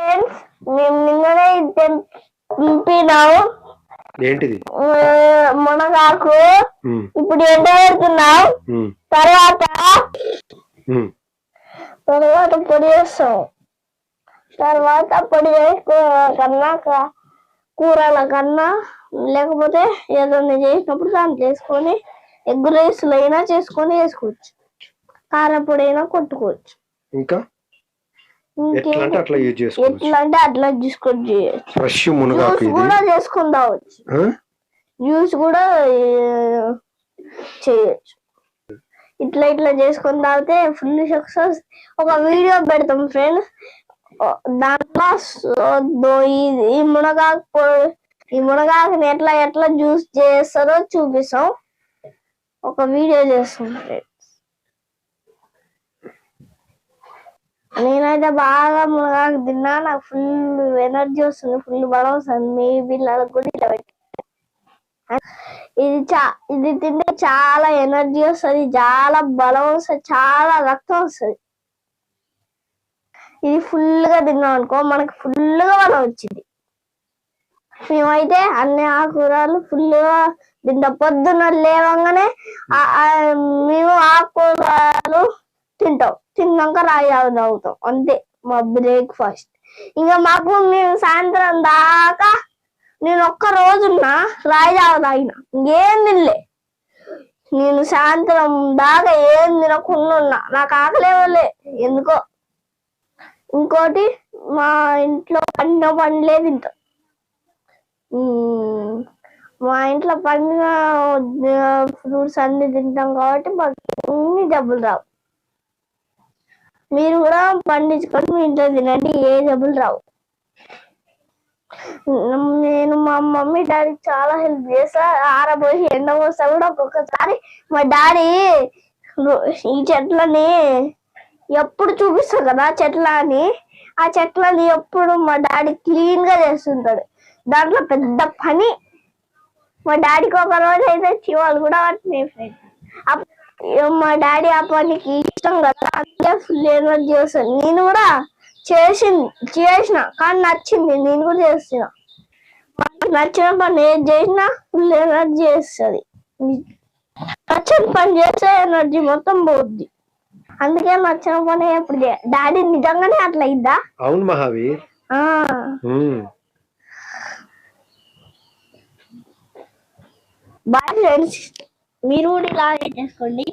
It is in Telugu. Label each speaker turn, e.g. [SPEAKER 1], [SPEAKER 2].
[SPEAKER 1] ఫ్రెండ్స్ మేము నిన్ననే తెంపినాం
[SPEAKER 2] ఏంటిది?
[SPEAKER 1] మునగాకు. ఇప్పుడు ఎండబెడుతున్నాం
[SPEAKER 2] ఉమ్,
[SPEAKER 1] తర్వాత. తర్వాత పొడి చేస్తాం తర్వాత పొడి చేసుకున్న కన్నా క- కూరల కన్నా లేకపోతే ఏదైనా చేసినప్పుడు దాంట్లో వేసుకొని ఎగ్ రైస్లు అయినా చేసుకొని వేసుకోవచ్చు. కారపొడి అయినా కొట్టుకోవచ్చు.
[SPEAKER 2] ఇంకా? ఎట్లా అంటే అట్లా యూజ్ చేసుకోవచ్చు.
[SPEAKER 1] ఎట్లా అంటే అట్లా తీసుకొని చేయొచ్చు.
[SPEAKER 2] ఫ్రెష్ మునగాకు
[SPEAKER 1] జ్యూస్
[SPEAKER 2] ఇది.
[SPEAKER 1] కూడా
[SPEAKER 2] ఆ?
[SPEAKER 1] జ్యూస్ కూడా చేయొచ్చు. ఇట్లా ఇట్లా చేసుకొని తాగితే ఫుల్ సక్సెస్ ఒక వీడియో పెడతాం ఫ్రెండ్స్ దాంట్లో సో- దో- ఈ- ఈ మునగాకు పొ- ఈ మునగాకుని ఎట్లా ఎట్లా జ్యూస్ చేస్తారో చూపిస్తాం. ఒక వీడియో చేస్తాం ఫ్రెండ్స్ నేనైతే బాగా మునగాకు తిన్నా. నాకు ఫుల్ ఎనర్జీ వస్తుంది ఫుల్ బలం వస్తుంది. మీ పిల్లలకు కూడా ఇట్లా పెట్టి ఇది చా ఇది తింటే చాలా ఎనర్జీ వస్తుంది చాలా బలం వస్తుంది చాలా రక్తం వస్తుంది. ఇది ఫుల్గా తిన్నాం అనుకో మనకి ఫుల్గా బలం వచ్చింది. మేమైతే అన్ని ఆకుకూరలు ఫుల్గా తింటాం. పొద్దున్న లేవంగానే మేము ఆకుకూరలు తింటాం. తిన్నాక రాయి తాగుతాం అంతే మా బ్రేక్ఫాస్ట్. ఇంకా మాకు మేము సాయంత్రం దాకా నేను ఒక్క రోజున్నా రాయి జావ తాగిన ఇంకేం తినలే. నేను సాయంత్రం దాకా ఏం తినకుండా ఉన్నా. నాకు ఆకలేవలే. ఎందుకో? ఇంకోటి మా ఇంట్లో పండిన పండ్లే తింటాం. మా ఇంట్లో పండిన ఫ్రూట్స్ అన్ని తింటాం కాబట్టి మాకు అన్ని జబ్బులు రావు. మీరు కూడా పండించుకొని మీ ఇంట్లో తినండి ఏ జబ్బులు రావు. నేను మా మమ్మీ డాడీ చాలా హెల్ప్ చేస్తా. ఆరబోసి ఎండ పోస్తా కూడా ఒక్కొక్కసారి. మా డాడీ ఈ చెట్లని ఎప్పుడు చూపిస్తా కదా చెట్లని. ఆ చెట్లని ఎప్పుడు మా డాడీ క్లీన్గా చేస్తుంటాడు. దాంట్లో పెద్ద పని. మా డాడీకి ఒక రోజు అయితే చీవాలు కూడా పట్టినాయి ఫ్రెండ్స్ మా డాడీ ఆ పనికి ఇష్టం కదా అందుకే ఫుల్ ఎనర్జీ వస్తుంది నేను కూడా చేసింది చేసిన కానీ నచ్చింది. నేను కూడా చేసిన. మనకి నచ్చిన పని ఏది చేసినా ఫుల్ ఎనర్జీ వస్తుంది నచ్చిన పని చేస్తే ఎనర్జీ మొత్తం పోద్ది. అందుకే నచ్చిన పని ఎప్పుడు డాడీ నిజంగానే అట్లా అయిందా?
[SPEAKER 2] అవును మహావీర్.
[SPEAKER 1] Bye friends. మీరు కూడా ఇలా చేసుకోండి.